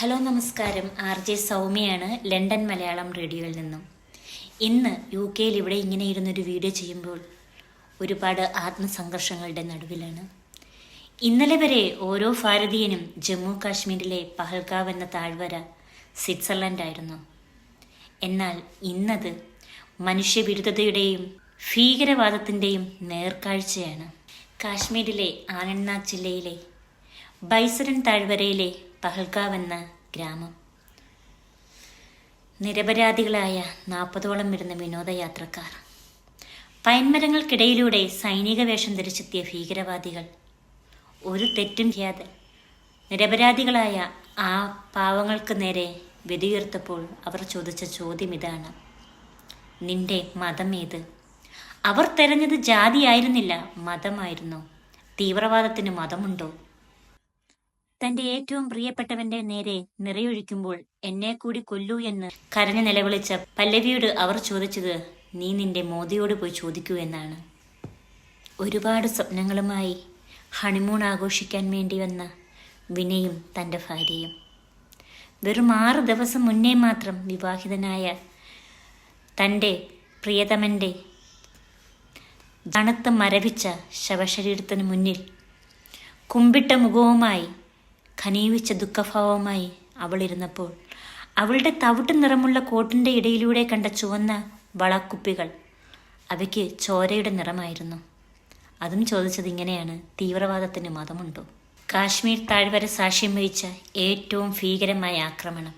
Hello നമസ്കാരം. R J സൗമ്യയാണ് London Malayalam റേഡിയോയിൽ നിന്നും. ഇന്ന് യു കെയിൽ ഇവിടെ ഇങ്ങനെ ഇരുന്നൊരു വീഡിയോ ചെയ്യുമ്പോൾ ഒരുപാട് ആത്മസംഘർഷങ്ങളുടെ നടുവിലാണ്. ഇന്നലെ വരെ ഓരോ ഭാരതീയനും ജമ്മു കാശ്മീരിലെ പഹൽഗാവ് എന്ന താഴ്വര സ്വിറ്റ്സർലൻഡ് ആയിരുന്നു എന്നാൽ ഇന്നത് മനുഷ്യവിരുദ്ധതയുടെയും ഭീകരവാദത്തിന്റെയും നേർക്കാഴ്ചയാണ്. കാശ്മീരിലെ ആനന്ദ്നാഗ് ജില്ലയിലെ ബൈസരൻ താഴ്വരയിലെ പഹൽഗാവ് എന്ന ഗ്രാമം. നിരപരാധികളായ നാൽപ്പതോളം വരുന്ന വിനോദയാത്രക്കാർ. പൈൻമരങ്ങൾക്കിടയിലൂടെ സൈനിക വേഷം ധരിച്ചെത്തിയ ഭീകരവാദികൾ. ഒരു തെറ്റും ചെയ്യാതെ നിരപരാധികളായ ആ പാവങ്ങൾക്ക് നേരെ വെടിയുയർത്തപ്പോൾ അവർ ചോദിച്ച ചോദ്യം ഇതാണ്. നിന്റെ മതം ഏത്? അവർ തെരഞ്ഞത് ജാതിയായിരുന്നില്ല മതമായിരുന്നു? തീവ്രവാദത്തിന് മതമുണ്ടോ? തന്റെ ഏറ്റവും പ്രിയപ്പെട്ടവന്റെ നേരെ നിറയൊഴിക്കുമ്പോൾ എന്നെ കൂടി കൊല്ലൂ എന്ന് കരഞ്ഞു നിലവിളിച്ച പല്ലവിയോട് അവർ ചോദിച്ചത് നീ നിന്റെ മോദിയോട് പോയി ചോദിക്കൂ എന്നാണ്. ഒരുപാട് സ്വപ്നങ്ങളുമായി ഹണിമൂൺ ആഘോഷിക്കാൻ വേണ്ടി വന്ന വിനയും തന്റെ ഭാര്യയും. വെറും ആറ് ദിവസം മുന്നേ മാത്രം വിവാഹിതനായ തന്റെ പ്രിയതമന്റെ തണുത്ത് മരവിച്ച ശവശരീരത്തിന് മുന്നിൽ കുമ്പിട്ട മുഖവുമായി ഖനീവിച്ച ദുഃഖഭാവമായി അവളിരുന്നപ്പോൾ. അവളുടെ തവിട്ട് നിറമുള്ള കോട്ടിന്റെ ഇടയിലൂടെ കണ്ട ചുവന്ന വളക്കുപ്പികൾ അവയ്ക്ക് ചോരയുടെ നിറമായിരുന്നു. അതും ചോദിച്ചത് ഇങ്ങനെയാണ് തീവ്രവാദത്തിന് മതമുണ്ടോ? കാശ്മീർ താഴ്വര സാക്ഷ്യം വഹിച്ച ഏറ്റവും ഭീകരമായ ആക്രമണം.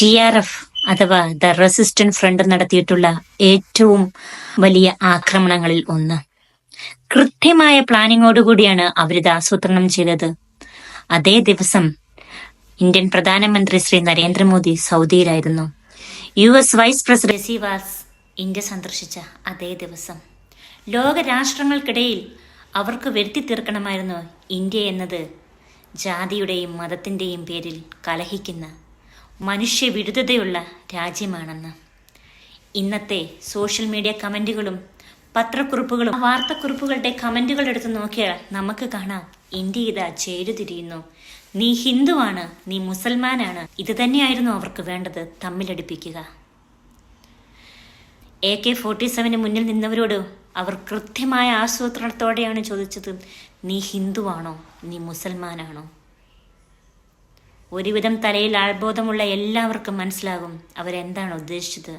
ടി ആർ എഫ് അഥവാ ദ റെസിസ്റ്റന്റ് ഫ്രണ്ട് നടത്തിയിട്ടുള്ള ഏറ്റവും വലിയ ആക്രമണങ്ങളിൽ ഒന്ന്. കൃത്യമായ പ്ലാനിങ്ങോടുകൂടിയാണ് അവരിത് ആസൂത്രണം ചെയ്തത്. അതേ ദിവസം ഇന്ത്യൻ പ്രധാനമന്ത്രി ശ്രീ നരേന്ദ്രമോദി സൗദിയിലായിരുന്നു. യു എസ് വൈസ് പ്രസിഡന്റ് സിവാസ് ഇന്ത്യ സന്ദർശിച്ച അതേ ദിവസം. ലോക രാഷ്ട്രങ്ങൾക്കിടയിൽ അവർക്ക് വരുത്തി തീർക്കണമായിരുന്നു ഇന്ത്യ എന്നത്. ജാതിയുടെയും മതത്തിന്റെയും പേരിൽ കലഹിക്കുന്ന മനുഷ്യവിരുദ്ധതയുള്ള രാജ്യമാണെന്ന്. ഇന്നത്തെ സോഷ്യൽ മീഡിയ കമന്റുകളും പത്രക്കുറിപ്പുകളും വാർത്തക്കുറിപ്പുകളുടെ കമന്റുകൾ എടുത്ത് നോക്കിയാൽ നമുക്ക് കാണാം ഇന്ത്യ ഇതാ ചേരുതിരിയുന്നു. നീ ഹിന്ദുവാണ് നീ മുസൽമാനാണ്. ഇത് തന്നെയായിരുന്നു അവർക്ക് വേണ്ടത് തമ്മിലടിപ്പിക്കുക എ കെ ഫോർട്ടി സെവന് മുന്നിൽ നിന്നവരോട് അവർ കൃത്യമായ ആസൂത്രണത്തോടെയാണ് ചോദിച്ചത് നീ ഹിന്ദുവാണോ നീ മുസൽമാനാണോ? ഒരുവിധം തലയിൽ ആൾബോധമുള്ള എല്ലാവർക്കും മനസ്സിലാകും അവരെന്താണ് ഉദ്ദേശിച്ചത്.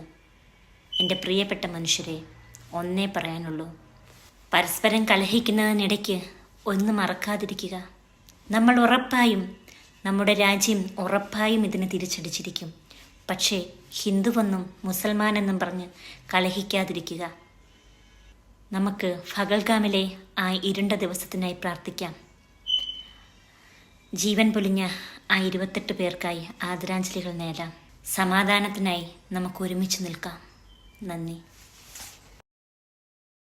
എന്റെ പ്രിയപ്പെട്ട മനുഷ്യരെ ഒന്നേ പറയാനുള്ളൂ. പരസ്പരം കലഹിക്കുന്നതിനിടയ്ക്ക് ഒന്ന് മറക്കാതിരിക്കുക. നമ്മൾ ഉറപ്പായും നമ്മുടെ രാജ്യം ഉറപ്പായും ഇതിനെ തിരിച്ചടിച്ചിരിക്കും. പക്ഷേ ഹിന്ദുവെന്നും മുസൽമാനെന്നും പറഞ്ഞ് കലഹിക്കാതിരിക്കുക. നമുക്ക് ഫഗൽഗാമിലെ ആ ഇരുണ്ട ദിവസത്തിനായി പ്രാർത്ഥിക്കാം. ജീവൻ പൊലിഞ്ഞ ആ ഇരുപത്തെട്ട് പേർക്കായി ആദരാഞ്ജലികൾ നേടാം. സമാധാനത്തിനായി നമുക്ക് ഒരുമിച്ച് നിൽക്കാം. നന്ദി.